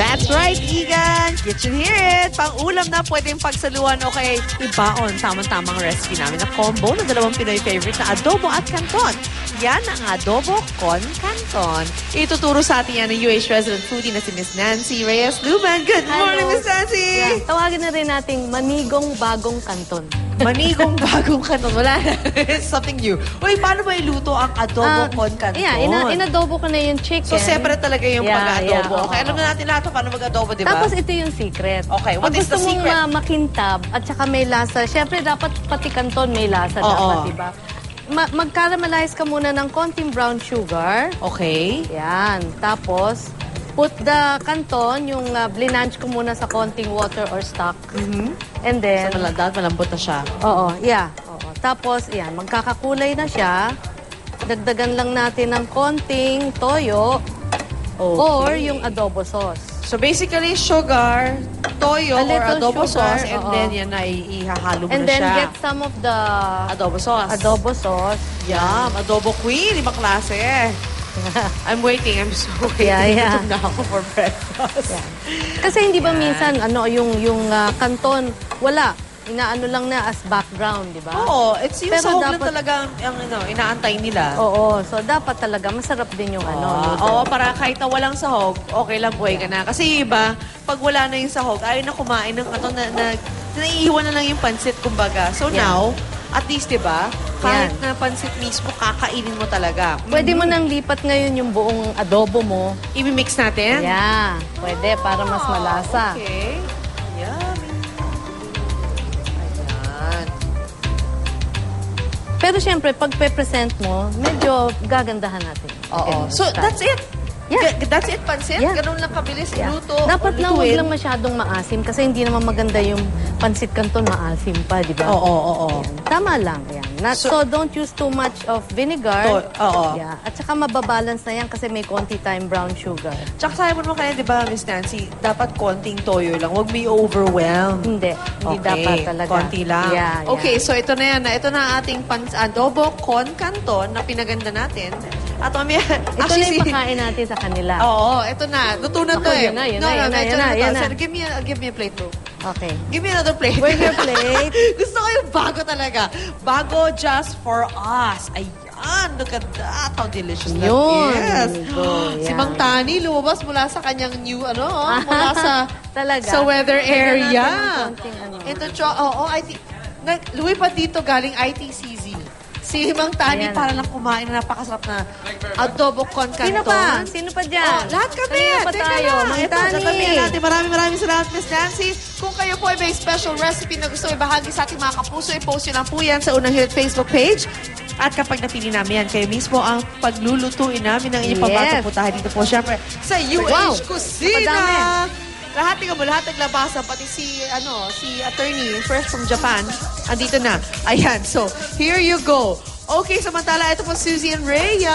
That's right, Egan. Kitchen hear it. Pang-ulam na pwedeng pagsaluhan o kay ibaon. Tamang-tamang recipe namin na combo ng dalawang Pinoy favorite na adobo at canton. Yan ang adobo con canton. Ituturo sa atin yan ng UH resident foodie na si Miss Nancy Reyes Luban. Good morning. Miss Nancy! Yeah, tawagin na rin nating manigong bagong kanton. Manigong bagong canton. Wala na. It's something new. Uy, paano ba iluto ang adobo Ah, con canton? Yeah, ina inadobo ko na yung chicken. So, separate talaga yung Yeah, pag-adobo. yeah, okay, oo. alam na natin lahat kung paano mag-adobo, di ba? Tapos ito yung secret. Okay, what Pag is the gusto secret? mong ma- makintab at saka may lasa, syempre dapat pati kanton may lasa Oo. dapat, di ba? Ma- mag-caramelize ka muna ng konting brown sugar. Okay. Yan. Tapos, put the canton, yung uh, blinange ko muna sa konting water or stock. Mhm. And then, So, malandad, malambot na siya. Oo, yeah. Oo. Tapos, yan, magkakakulay na siya. Dagdagan lang natin ng konting toyo or yung adobo sauce. So basically, sugar, toyo, A or adobo sugar, sauce, and oo. then yan ay ihahalo mo And na then siya. get some of the adobo sauce. adobo sauce. Yum, adobo queen, ibang klase. I'm waiting, I'm so waiting. Yeah, yeah. Gutom na ako for breakfast. Kasi hindi ba minsan ano yung yung ah, kanton wala inaano lang na as background, di ba? Oo, it's yung Pero sahog lang dapat- talaga ang, ang ano, inaantay nila. Oo, so dapat talaga masarap din yung ano. Ah, noodle. Oo, para kahit na walang sahog, okay lang buhay ka na. Kasi iba, pag wala na yung sahog, ayaw na kumain ng ano, na, na, naiiwan na lang yung pansit, kumbaga. So Yeah. now, at least, di ba, kahit Yan. na pansit mismo, kakainin mo talaga. Pwede mo nang lipat ngayon yung buong adobo mo. I-mix natin? Yeah, pwede para mas malasa. Okay. Yummy. Ayan. Pero syempre, pag pe-present mo, medyo gagandahan natin. Oo. Okay, So, start. that's it? Yeah. That's it, pansit? Yeah. Ganun lang kabilis Yeah. iluto? Dapat lang huwag lang masyadong maasim kasi hindi naman maganda yung pansit canton maasim pa, di ba? Oo, oo, oo. Tama lang yan. Not, So- so, don't use too much of vinegar. To- oo. Yeah. At saka mababalance na yan kasi may konti tayong brown sugar. Tsaka sabi mo kaya, di ba, Miss Nancy, dapat konting toyo lang. Huwag may overwhelm. Hindi. Hindi dapat talaga. konti lang. Yeah, yeah. Okay, so ito na yan. Ito na ating pan- adobo con canton na pinaganda natin. At mamaya, Ito na actually, yung pakain natin sa kanila. Oo, ito na. Luto na Ako, to eh. yun na, yun no, na, no, yun na, medyo yun na, yun na. Sir, give me, a, give me a plate bro. Okay. Give me another plate. Where's your plate? Gusto ko yung bago talaga. Bago just for us. Ayan, look at that. How delicious that Yun. is. Amigo, Si yan. Mang Tani lumabas mula sa kanyang new, ano, mula sa Talaga? sa weather Lagyan area. natin ng konting ano. Ito, cho, oo, I think, nag, lumipat dito galing ITCZ. Si Mang Tani Ayan. para lang kumain na napakasarap na adobo con canton. Sino pa? Sino pa dyan? Oh, lahat kami. Kanina pa Teka tayo. lang. Mang Ito, Tani. sasabihin natin. Maraming maraming salamat, Miss Nancy. Kung kayo po ay may special recipe na gusto ibahagi sa ating mga kapuso, i-post nyo lang po yan sa Unang Hirit Facebook page. At kapag napili namin yan, kayo mismo ang paglulutuin namin ng inyong Yes. pambato puntahan dito po, syempre, sa UH Wow. Kusina. Napadami. Lahat tingnan mo, lahat naglabasa, pati si, ano, si attorney, first from Japan, andito na. Ayan, so, here you go. Okay, samantala, ito po Susie and Rhea.